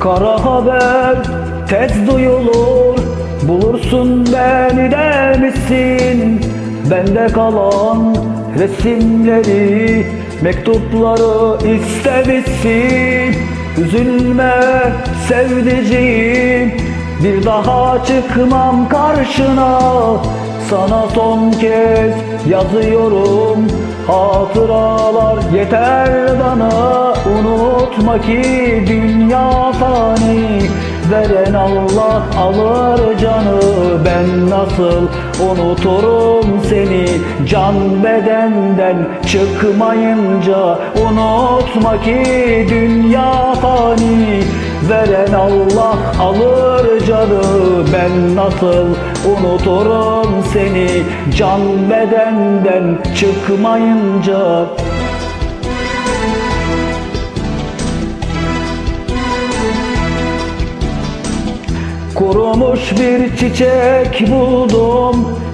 Kara haber tez duyulur. Bulursun beni demişsin Bende kalan resimleri Mektupları istemişsin. Üzülme sevdiceğim Bir daha çıkmam karşına Sana son kez yazıyorum Hatıralar. Yeter bana Unutma ki dünya fani. Veren Allah alır canı. Ben nasıl unuturum seni? Can bedenden çıkmayınca Unutma ki dünya fani Veren Allah alır canı Ben nasıl unuturum seni? Can bedenden çıkmayınca. Kurumuş bir çiçek buldum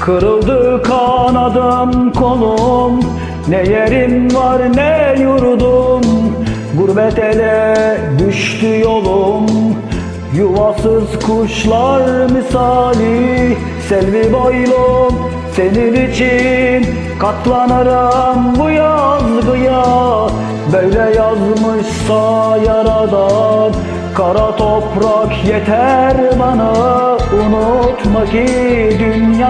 Kırıldı kanadım kolum. Ne yerim var ne yurdum. Gurbet ele düştü yolum. Yuvasız kuşlar misali. Selvi boylum senin için Katlanırım bu yazgıya. Böyle yazmışsa yaradan Kara toprak yeter bana. Unutma ki dünya